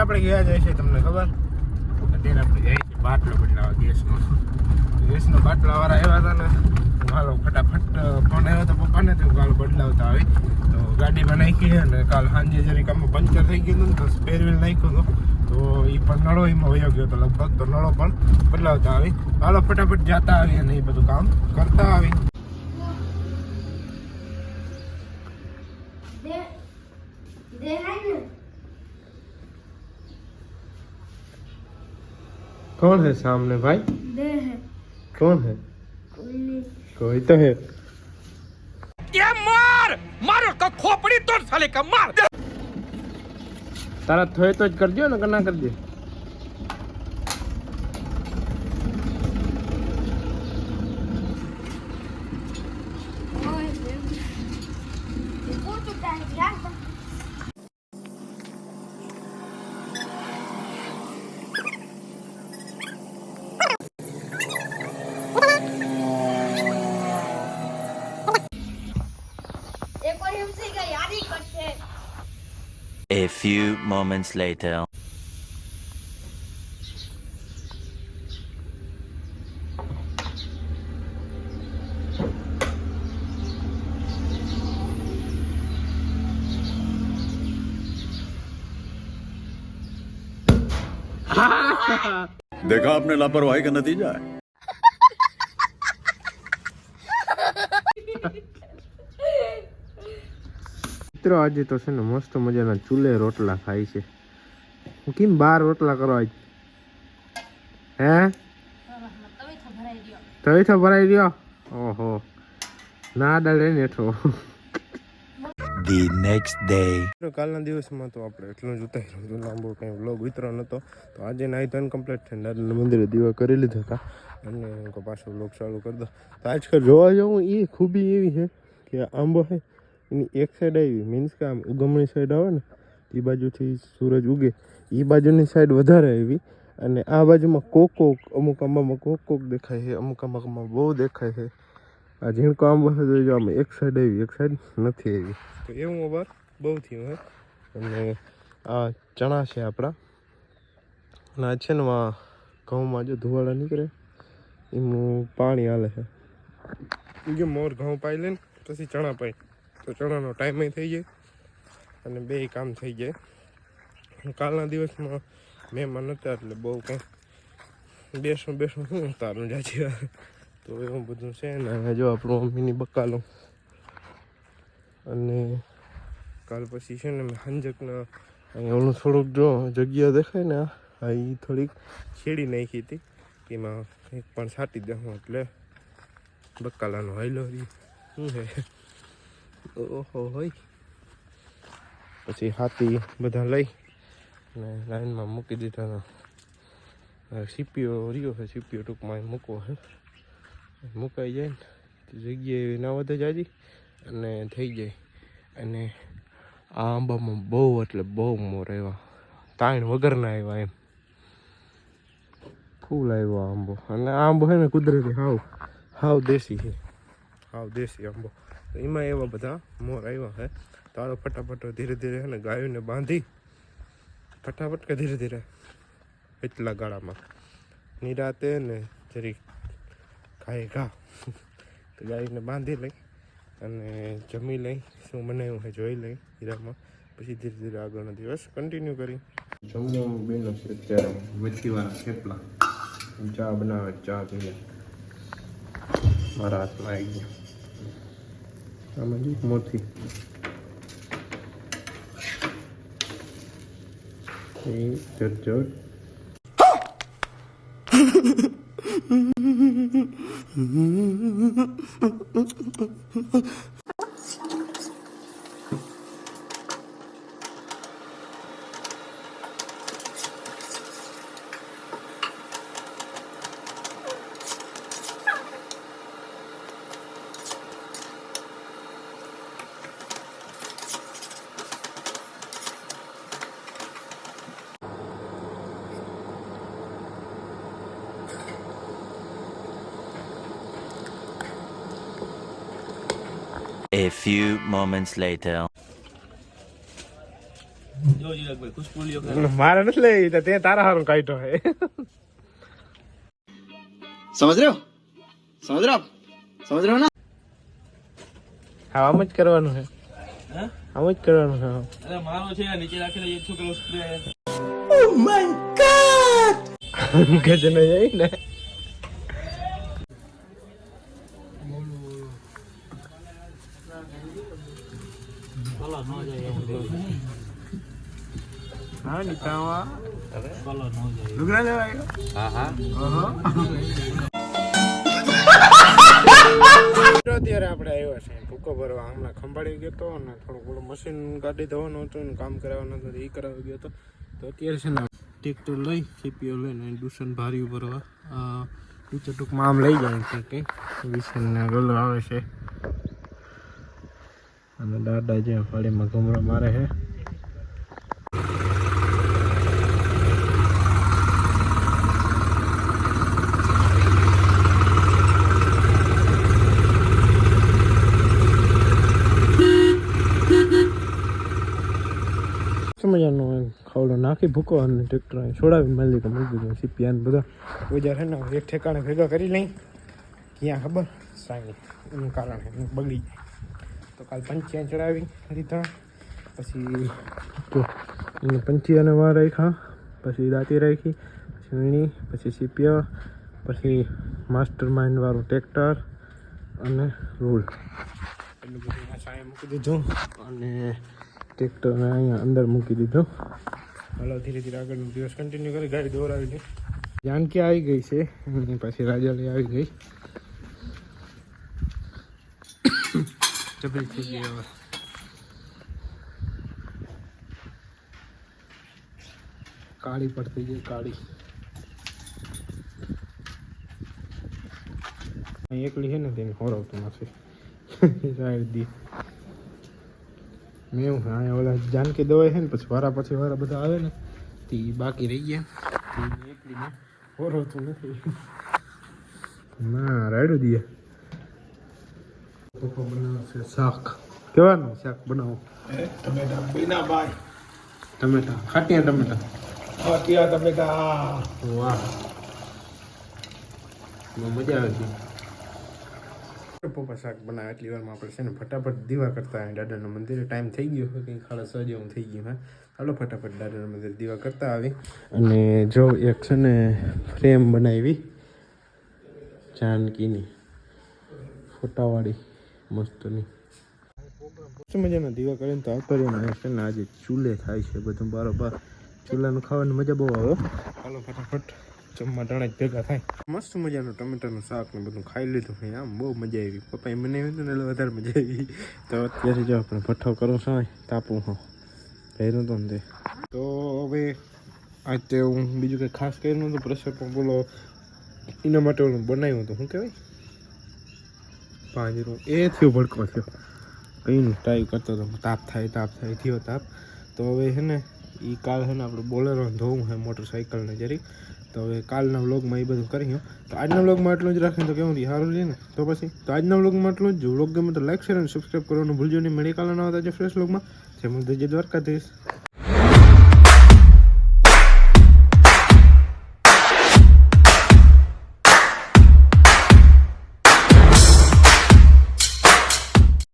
આપણે ગયા જાય છે તમને ખબર? અત્યારે આપણે જઈએ છીએ બાટલો બદલાવા ગેસનો. ગેસનો બાટલાવાળા આવ્યા હતા ને હાલો ફટાફટ ફોન આવ્યો હતો પપ્પાને તો કાલ બદલાવતા આવી તો ગાડીમાં નાખી અને કાલ સાંજે જરીક આમાં પંચર થઈ ગયું હતું તો સ્પેર નાખ્યો હતો. તો એ પણ નળો એમાં વયો ગયો હતો લગભગ તો નળો પણ બદલાવતા આવી. હાલો ફટાફટ જતા આવી અને એ બધું કામ કરતા આવી. कौन है सामने भाई दे है कौन है कोई नहीं कोई तो है ये मार मार उसका खोपड़ी तोड़ साले का मार તારા થોય તો જ કરજો ને કે ના કરજો A few moments later. देखा आपने लापरवाही का नतीजा है મિત્રો આજે તો છે ને મસ્ત મજાના ચૂલે રોટલા ખાય છે. હું કેમ બાર રોટલા કરો આજ હે? તવી તો ભરાઈ ગયો ઓહો. ના ડળે ને હેઠો. The નેક્સ્ટ ડે કાલના દિવસમાં તો આપણે એટલું જ ઉતાર્યું હતું. લાંબો કંઈ વ્લોગ ઉતરો નહોતો તો આજે નાઈ ધન કમ્પ્લીટ છે નારાયણ મંદિરે દીવા કરી લીધા હતા. અને પાછો વ્લોગ ચાલુ કરી દો. તો આજકાલ જોવા જવું એ ખૂબી એવી છે કે આંબો છે એની એક સાઈડ આવી મીન્સ કે આમ ઉગમણી સાઈડ આવે ને એ બાજુથી સૂરજ ઉગે એ બાજુની સાઈડ વધારે આવી. અને આ બાજુમાં કોક કોક, અમુક આંબામાં કોક કોક દેખાય છે, અમુક આંબામાં બહુ દેખાય છે. આ ઝીણકો આંબો છે જો આમાં એક સાઈડ આવી, એક સાઈડ નથી આવી. તો એવું અવાર બહુ થયું, હે. અને આ ચણા છે આપણા. અને આ છે ને ઘઉંમાં જો ધુવાડા નીકળે એનું પાણી હાલે છે. જો મોર ઘઉં પાઈ લે પછી ચણા પાઈ. તો ચણાનો ટાઈમ થઈ જાય અને બે કામ થઈ જાય કાલના દિવસમાં મહેમાન હતા એટલે બહુ કંઈ બેસું બેસું શું તારું જાજી તો એવું બધું છે ને જો આપણું મમ્મીની બકાલું. અને કાલ પછી છે ને હાંજકના અહીંયા ઓલું થોડુંક જો જગ્યા દેખાય ને, આ એ થોડીક છેડી નાખી હતી. એમાં કંઈક પણ છાંટી દઉં એટલે બકાલાનો હાઈલો રહી શું છે ઓહો હોય. પછી હાથી બધા લઈ અને લાઈનમાં મૂકી દીધા સીપીઓ રહ્યો છે, સીપીઓ ટૂંકમાં મૂકવો છે. મુકાઈ જાય ને, જગ્યાએ ના વધે જાજી અને થઈ જાય. અને આ આંબામાં બહુ એટલે બહુ મોર આવ્યા. તાણ વગરના આવ્યા એમ. ફૂલ આવ્યો આંબો. અને આંબો છે ને કુદરતી હાવ હાવ દેશી છે. હાવ દેશી આંબો. તો એમાં એવા બધા મોર આવ્યા છે તારો ફટાફટ ધીરે ધીરે અને ગાયોને બાંધી. ફટાફટ કે ધીરે ધીરે? એટલા ગાળામાં. નિરાતે ને જરી ખાય ઘા. તો ગાયને બાંધી લઈ અને જમી લઈ. શું બનાવ્યું છે જોઈ લઈ હીરામાં. પછી ધીરે ધીરે આગળનો દિવસ કન્ટિન્યુ કરી. જમવાનું બેનો છે અત્યારે મચ્છીવાળા થેપલા. ચા બનાવે, ચા પીએ. મારા હાથમાં આવી ગયા. આમાં જો મોથી એ જટ A few moments later. મારે નથી લઈ તે તારા હારું કાઢો હે. સમજ રહ્યો સમજ રહ્યો સમજ રહ્યો ને? હા આમ જ કરવાનું છે આમ જ કરવાનું છે અરે મારો છે નીચે રાખેલો છોકરો સ્પ્રે. Oh my God! ગજને જઈ હા નીતાવા લુગડા લેવા આવ્યો અત્યારે આપણે આવ્યા છે ભૂકો ભરવા. હમણાં ખંભાળી ગયો હતો અને થોડું પેલું મશીન કાઢી દેવાનું હતું ને કામ કરાવવાનું હતું એ કરાવી ગયો હતો તો અત્યારે છે ને ટ્રેક્ટર લઈ સીપીઓ લઈને દૂષણ ભારી ભરવા. ટીચર ટૂંકમાં આમ લઈ જાય છે કે વિસનને ગલો આવે છે. અને દાદા જે ફાળીમાં ઘમરો મારે છે મજાનો ખાવડો નાખી ભૂકો અને ટ્રેક્ટર છોડાવી છોડાવીને મારી લીધો મૂકી દીધો સીપિયા ને બધા બજાર છે ને એક ઠેકાણે ભેગા કરી લઈ. ક્યાં ખબર? સાંઈ એનું કારણ બગડી જાય. તો કાલ પંચિયા ચડાવી લીધા પછી તો એને પંચિયાને વાર રાખ્યા પછી દાંતી રાખી પછી વીણી પછી સીપિયા પછી માસ્ટર માઇન્ડવાળું ટ્રેક્ટર અને રૂલ એટલું બધું સાંઈ મૂકી દીધું. અને ટ્રેક્ટરને અહીંયા અંદર મૂકી દીધું. હાલો, ધીરે ધીરે આગળનો દિવસ કન્ટિન્યુ કરી, ગાડી દોરાવી લે જાનકી આવી ગઈ છે પછી રાજાલી આવી ગઈ. જબરી થઈ ગઈ હવે. કાળી પડતી ગઈ, કાળી. અહીં એકલી છે ને, તેને હોરવતું નથી. સાહેબ દી મેં હા ઓલા જાનકી દવાઈ છે ને પછી વારા પછી વારા બધા આવે ને તે બાકી રહી ગયા. એકલીને હોરવતું નથી. ના રાડ્યું દઈએ પપ્પા બનાવશે શાક. કેવાનું શાક બનાવો? ટમેટા બીના ભાઈ. ટમેટા ખાટિયા ટમેટા. ખાટિયા ટમેટા. વાહ. મજા આવે છે પપ્પા શાક બનાવે એટલી વારમાં આપણે છે ને ફટાફટ દીવા કરતા હોય દાદાના મંદિરે ટાઈમ થઈ ગયો હોય કંઈ ખાડા સજે હું થઈ ગયું, હા. ચાલો ફટાફટ દાદાના મંદિરે દીવા કરતા આવી અને જો એક છે ને ફ્રેમ બનાવી, જાનકીની, ફોટાવાળી, મસ્તની. મસ્ત મજાના દીવા કરીને તો આવતો છે ને આજે ચૂલે થાય છે બધું. બરોબર ચૂલાનું ખાવાની મજા બહુ આવે. ચાલો ફટાફટ. જમવા ત્રણે જ ભેગા થાય. મસ્ત મજાનું ટમેટાનું શાક ને બધું ખાઈ લીધું ભાઈ આમ બહુ મજા આવી. પપ્પાએ મને હતું ને એટલે વધારે મજા આવી. તો અત્યારે જો આપણે ભઠ્ઠો કરો છો તાપું હું. પહેર્યું તો ને તે. હવે આજે હું બીજું કંઈ ખાસ કર્યું નતું પ્રેશર પણ બોલો, એના માટે ઓલું બનાવ્યું હતું. શું કહેવાય? પાંજરું. એ થયો, ભડકો થયો. કંઈનું ટ્રાય કરતો હતો. તાપ થાય તાપ થાય, થયો તાપ. તો હવે છે ને એ કાલ છે ને આપણે બોલેરો ધોવું છે મોટરસાઇકલને જરીક તો હવે કાલના વ્લોગમાં એ બધું કરી તો આજના વ્લોગમાં એટલું જ રાખીને તો કેવું રહી સારું ને? તો પછી, તો આજના વ્લોગમાં એટલું જ. વ્લોગ ગમે તો લાઈક શેર અને સબસ્ક્રાઈબ કરવાનું ભૂલજો નહીં. મળી કાલના હતા જે ફ્રેશ વ્લોગમાં. જે મુદ્દે દ્વારકાધીશ.